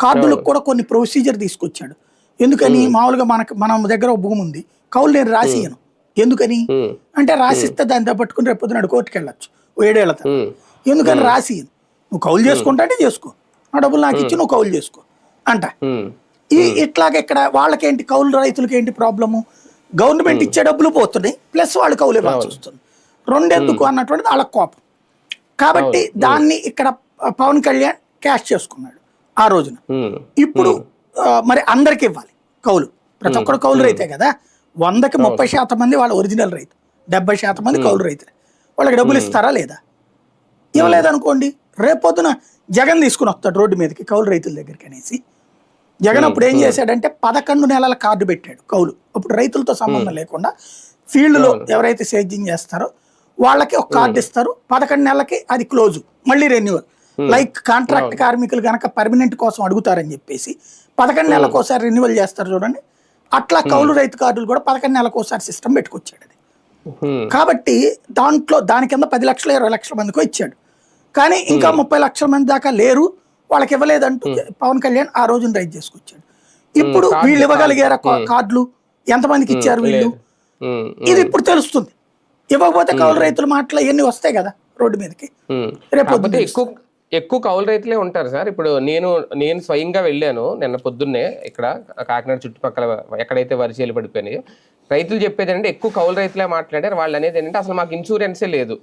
కార్డులకు కూడా కొన్ని ప్రొసీజర్ తీసుకొచ్చాడు. ఎందుకని? మామూలుగా మనకు మన దగ్గర ఒక భూమి ఉంది. కౌలు నేను రాసియను ఎందుకని? అంటే రాసిస్తే దాన్ని పట్టుకుని రేపు పొద్దున కోర్టుకి వెళ్ళొచ్చు. ఉమ్, ఎందుకని? రాసియను నువ్వు కౌలు చేసుకుంటా అంటే చేసుకో. నా డబ్బులు నాకు ఇచ్చి నువ్వు కౌలు చేసుకో. అంట. ఈ ఇట్లాగ ఇక్కడ వాళ్ళకేంటి? కౌలు రైతులకి ఏంటి ప్రాబ్లము? గవర్నమెంట్ ఇచ్చే డబ్బులు పోతున్నాయి. ప్లస్ వాళ్ళు కౌలు ఇవ్వాల్సి వస్తుంది. రెండెందుకు అన్నటువంటిది వాళ్ళ కోపం. కాబట్టి దాన్ని ఇక్కడ పవన్ కళ్యాణ్ క్యాష్ చేసుకున్నాడు. ఆ రోజున. ఇప్పుడు మరి అందరికి ఇవ్వాలి కౌలు. ప్రతి ఒక్కరు కౌలు రైతే కదా. వందకి ముప్పై శాతం మంది వాళ్ళ ఒరిజినల్ రైతు. డెబ్బై శాతం మంది కౌలు రైతులే. వాళ్ళకి డబ్బులు ఇస్తారా లేదా? ఇవ్వలేదనుకోండి. రేపొద్దున జగన్ తీసుకుని వస్తాడు రోడ్డు మీదకి కౌలు రైతుల దగ్గరికి అనేసి. జగన్ అప్పుడు ఏం చేశాడంటే పదకొండు నెలల కార్డు పెట్టాడు కౌలు. అప్పుడు రైతులతో సంబంధం లేకుండా ఫీల్డ్లో ఎవరైతే సేద్యం చేస్తారో వాళ్ళకి ఒక కార్డు ఇస్తారు. పదకొండు నెలలకి అది క్లోజ్. మళ్ళీ రెన్యువల్. లైక్ కాంట్రాక్ట్ కార్మికులు కనుక పర్మనెంట్ కోసం అడుగుతారని చెప్పేసి పదకొండు నెలలకు ఒకసారి రెన్యువల్ చేస్తారు చూడండి. అట్లా కౌలు రైతు కార్డులు కూడా పదకొండు నెలలకు ఒకసారి సిస్టమ్ పెట్టుకొచ్చాడు అది. కాబట్టి దాంట్లో దాని కింద పది లక్షల ఇరవై లక్షల మందికో ఇచ్చాడు. కానీ ఇంకా ముప్పై లక్షల మంది దాకా లేరు. వాళ్ళకి ఇవ్వలేదంటూ పవన్ కళ్యాణ్ ఆ రోజున రైజ్ చేసుకొచ్చాడు. ఇప్పుడు వీళ్ళు ఇవ్వగలిగారా కార్డులు? ఎంతమందికి ఇచ్చారు వీళ్ళు? ఇది ఇప్పుడు తెలుస్తుంది. ఇవ్వకపోతే కౌలు రైతుల మాటలు ఇవన్నీ వస్తాయి కదా రోడ్డు మీదకి. రేపు ఎక్కువ ఎక్కువ కౌలు రైతులే ఉంటారు సార్. ఇప్పుడు నేను నేను స్వయంగా వెళ్ళాను నిన్న పొద్దున్నే ఇక్కడ కాకినాడ చుట్టుపక్కల ఎక్కడైతే వరిచేలు పడిపోయినాయో. రైతులు చెప్పేది ఏంటంటే ఎక్కువ కౌలు రైతులే మాట్లాడారు. వాళ్ళు అనేది ఏంటంటే అసలు మాకు ఇన్సూరెన్సే లేదు.